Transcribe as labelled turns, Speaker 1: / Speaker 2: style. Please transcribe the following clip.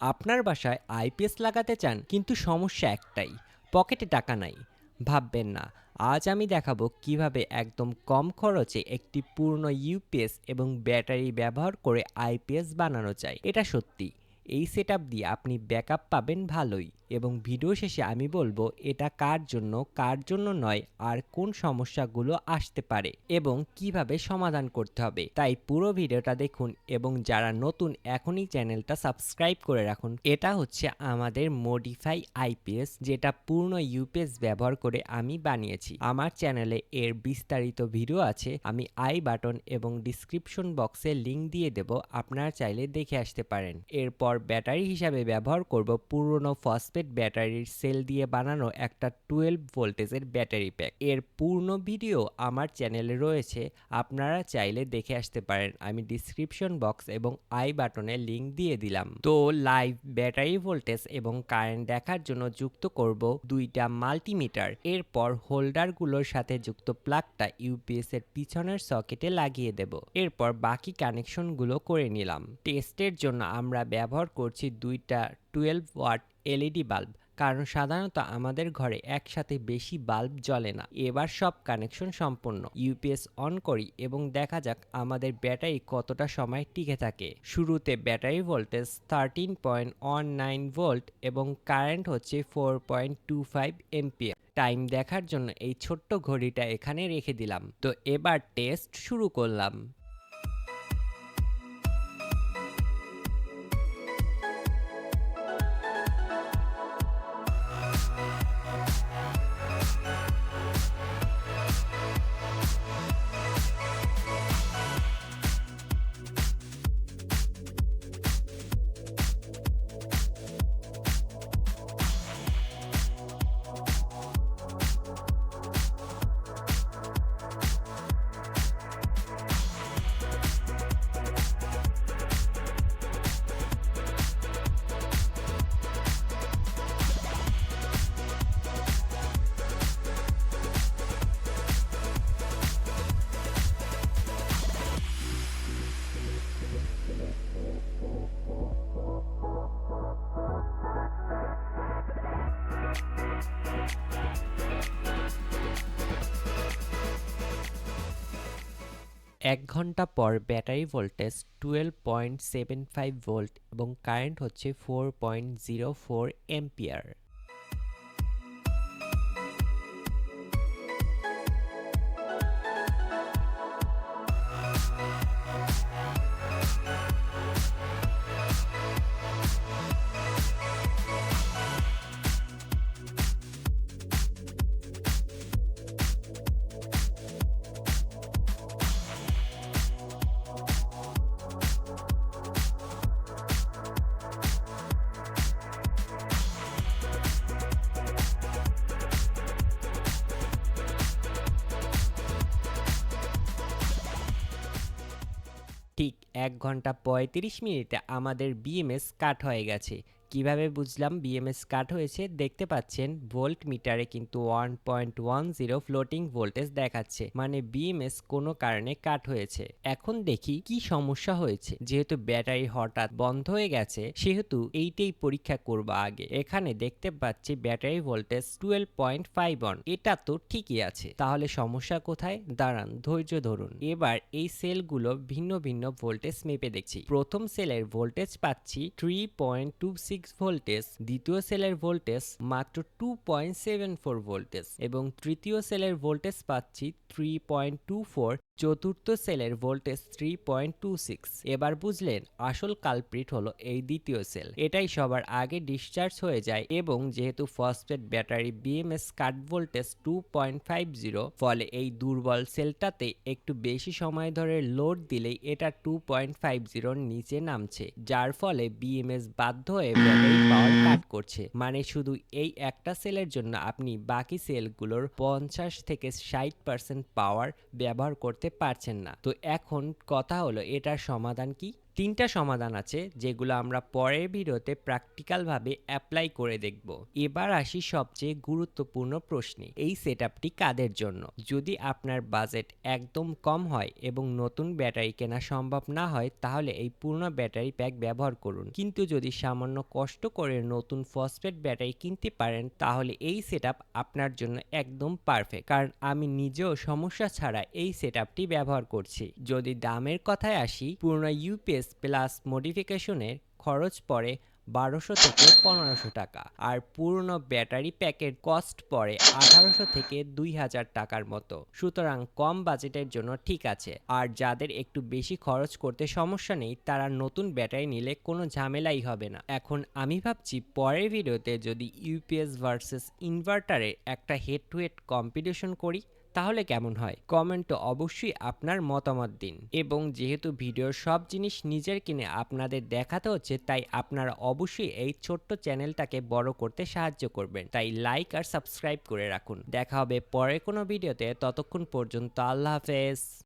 Speaker 1: আপনার বাসায় আইপিএস লাগাতে চান, কিন্তু সমস্যা একটাই, পকেটে টাকা নাই। ভাববেন না, আজ আমি দেখাবো কীভাবে একদম কম খরচে একটি পূর্ণ ইউপিএস এবং ব্যাটারি ব্যবহার করে আইপিএস বানানো যায়। এটা সত্যি। এই সেট দিয়ে আপনি ব্যাকআপ পাবেন ভালোই। এবং ভিডিও শেষে আমি বলব, এটা কার জন্য কার জন্য নয়, আর কোন সমস্যাগুলো আসতে পারে এবং কীভাবে সমাধান করতে হবে। তাই পুরো ভিডিওটা দেখুন এবং যারা নতুন, এখনই চ্যানেলটা সাবস্ক্রাইব করে রাখুন। এটা হচ্ছে আমাদের মডিফাই আইপিএস যেটা পূর্ণ ইউপিএস ব্যবহার করে আমি বানিয়েছি। আমার চ্যানেলে এর বিস্তারিত ভিডিও আছে, আমি আই বাটন এবং ডিসক্রিপশন বক্সে লিংক দিয়ে দেব, আপনারা চাইলে দেখে আসতে পারেন। এরপর ব্যাটারি হিসাবে ব্যবহার করব। পুরনো ফসফেট ব্যাটারির সেল দিয়ে বানানো একটা টুয়েলভ ভোল্টেজের ব্যাটারি প্যাক। এর পূর্ণ ভিডিও আমার চ্যানেলে রয়েছে। আপনারা চাইলে দেখে আসতে পারেন। আমি ডিসক্রিপশন বক্স এবং আই বাটনে লিংক দিয়ে দিলাম। তো লাইভ ব্যাটারি ভোল্টেজ এবং কারেন্ট দেখার জন্য যুক্ত করব দুইটা মাল্টিমিটার। এরপর হোল্ডারগুলোর সাথে যুক্ত প্লাগটা ইউপিএস এর পিছনের সকেটে লাগিয়ে দেব। এরপর বাকি কানেকশনগুলো করে নিলাম। টেস্টের জন্য আমরা ব্যবহার করছি দুইটা টুয়েলভ ওয়াট এলইডি বাল্ব, কারণ সাধারণত আমাদের ঘরে একসাথে বেশি বাল্ব জ্বলে না। এবার সব কানেকশন সম্পূর্ণ ইউপিএস অন করি এবং দেখা যাক আমাদের ব্যাটারি কতটা সময় টিকে থাকে। শুরুতে battery voltage thirteen point one nine volt এবং কারেন্ট হচ্ছে four point two five ampere time দেখার জন্য এই ছোট্ট ঘড়িটা এখানে রেখে দিলাম। তো এবার টেস্ট শুরু করলাম। এক ঘণ্টা পর battery voltage twelve point seven five volt এবং কারেন্ট হচ্ছে four point zero four ampere ঠিক এক ঘণ্টা পঁয়ত্রিশ মিনিটে আমাদের বিএমএস কাট হয়ে গেছে। কীভাবে বুঝলাম বিএমএস কাট হয়েছে? দেখতে পাচ্ছেন ভোল্ট মিটারে কিন্তু one point one zero floating voltage দেখাচ্ছে। মানে বিএমএস কোনো কারণে কাট হয়েছে। এখন দেখি কি সমস্যা হয়েছে। যেহেতু ব্যাটারি হঠাৎ বন্ধ হয়ে গেছে, সেহেতু এইটাই পরীক্ষা করব আগে। এখানে দেখতে পাচ্ছি battery voltage twelve point five one এটা তো ঠিকই আছে। তাহলে সমস্যা কোথায়? দাঁড়ান, ধৈর্য ধরুন। এবার এই সেলগুলো ভিন্ন ভিন্ন ভোল্টেজ মেপে দেখছি। প্রথম সেলের ভোল্টেজ পাচ্ছি three point two six voltage দ্বিতীয় সেলের ভোল্টেজ মাত্র two point seven four voltage এবং তৃতীয় সেলের ভোল্টেজ পাচ্ছি থ্রি পয়েন্ট টু ফোর চতুর্থ সেলের voltage three point two six এবার বুঝলেন, আসল কালপ্রিট হলো এই দ্বিতীয় সেল এটাই সবার আগে ডিসচার্জ হয়ে যায় এবং যেহেতু phosphate battery B M S cut voltage two point five zero ফলে এই দুর্বল সেলটাতে একটু বেশি সময় ধরে লোড দিলেই এটা টু পয়েন্ট ফাইভ জিরোর নিচে নামছে, যার ফলে বিএমএস বাধ্য হয়ে ব্যাটারি পাওয়ার কাট করছে। মানে শুধু এই একটা সেলের জন্য আপনি বাকি সেলগুলোর পঞ্চাশ থেকে ষাট পার্সেন্ট পাওয়ার ব্যবহার করতে পারছেন না। তো এখন কথা হলো এটার সমাধান কি? তিনটা সমাধান আছে যেগুলো আমরা পরের ভিডিওতে প্র্যাকটিক্যালভাবে অ্যাপ্লাই করে দেখব। এবার আসি সবচেয়ে গুরুত্বপূর্ণ প্রশ্নে, এই সেটআপটি কাদের জন্য? যদি আপনার বাজেট একদম কম হয় এবং নতুন ব্যাটারি কেনা সম্ভব না হয়, তাহলে এই পূর্ণ ব্যাটারি প্যাক ব্যবহার করুন। কিন্তু যদি সামান্য কষ্ট করে নতুন ফসফেট ব্যাটারি কিনতে পারেন, তাহলে এই সেটআপ আপনার জন্য একদম পারফেক্ট কারণ আমি নিজেও সমস্যা ছাড়া এই সেটআপটি ব্যবহার করছি। যদি দামের কথায় আসি পূর্ণ ইউপিএস প্লাস মডিফিকেশনের খরচ পড়ে বারোশো থেকে পনেরোশো টাকা আর পূর্ণ ব্যাটারি প্যাকের কস্ট পড়ে আঠারোশো থেকে দুই হাজার টাকার মতো। সুতরাং কম বাজেটের জন্য ঠিক আছে। আর যাদের একটু বেশি খরচ করতে সমস্যা নেই, তারা নতুন ব্যাটারি নিলে কোনো ঝামেলাই হবে না। এখন আমি ভাবছি পরের ভিডিওতে যদি ইউপিএস ভার্সেস ইনভার্টারের একটা হেড টু হেড কম্পিটিশন করি তাহলে কেমন হয়? কমেন্টে অবশ্যই আপনার মতামত দিন। এবং যেহেতু ভিডিওর সব জিনিস নিজের কিনে আপনাদের দেখাতে হচ্ছে, তাই আপনারা অবশ্যই এই ছোট্ট চ্যানেলটাকে বড় করতে সাহায্য করবেন। তাই লাইক আর সাবস্ক্রাইব করে রাখুন। দেখা হবে পরের কোনো ভিডিওতে। ততক্ষণ পর্যন্ত আল্লাহ হাফেজ।